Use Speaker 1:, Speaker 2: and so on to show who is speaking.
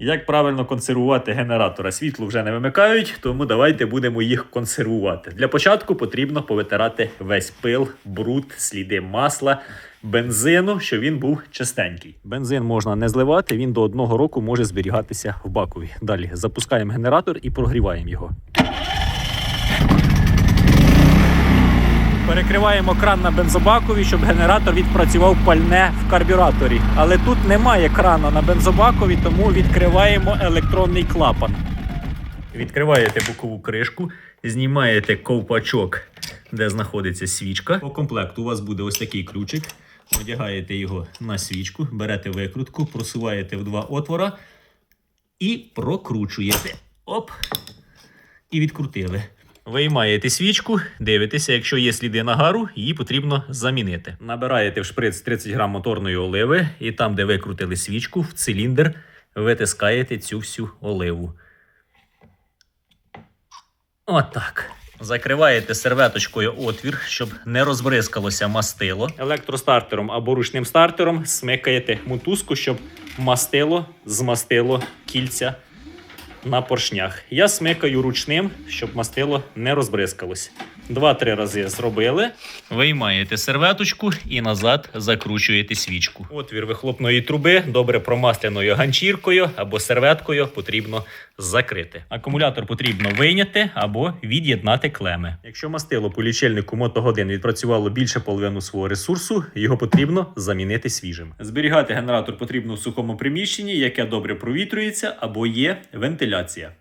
Speaker 1: Як правильно консервувати генератора? Світло вже не вимикають, тому давайте будемо їх консервувати. Для початку потрібно повитирати весь пил, бруд, сліди масла, бензину, щоб він був чистенький. Бензин можна не зливати, він до одного року може зберігатися в бакові. Далі запускаємо генератор і прогріваємо його. Перекриваємо кран на бензобакові, щоб генератор відпрацював пальне в карбюраторі. Але тут немає крана на бензобакові, тому відкриваємо електронний клапан. Відкриваєте бокову кришку, знімаєте ковпачок, де знаходиться свічка. По комплекту у вас буде ось такий ключик. Одягаєте його на свічку, берете викрутку, просуваєте в два отвора і прокручуєте. Оп! І відкрутили. Виймаєте свічку, дивитеся, якщо є сліди нагару, її потрібно замінити. Набираєте в шприц 30 грам моторної оливи, і там, де викрутили свічку, в циліндр витискаєте цю всю оливу. Отак. Закриваєте серветочкою отвір, щоб не розбризкалося мастило. Електростартером або ручним стартером смикаєте мотузку, щоб мастило змастило кільця на поршнях. Я смикаю ручним, щоб мастило не розбризкалось. Два-три рази зробили. Виймаєте серветочку і назад закручуєте свічку. Отвір вихлопної труби добре промасляною ганчіркою або серветкою потрібно закрити. Акумулятор потрібно вийняти або від'єднати клеми. Якщо мастило по лічильнику мотогодин відпрацювало більше половину свого ресурсу, його потрібно замінити свіжим. Зберігати генератор потрібно в сухому приміщенні, яке добре провітрюється або є Asociația.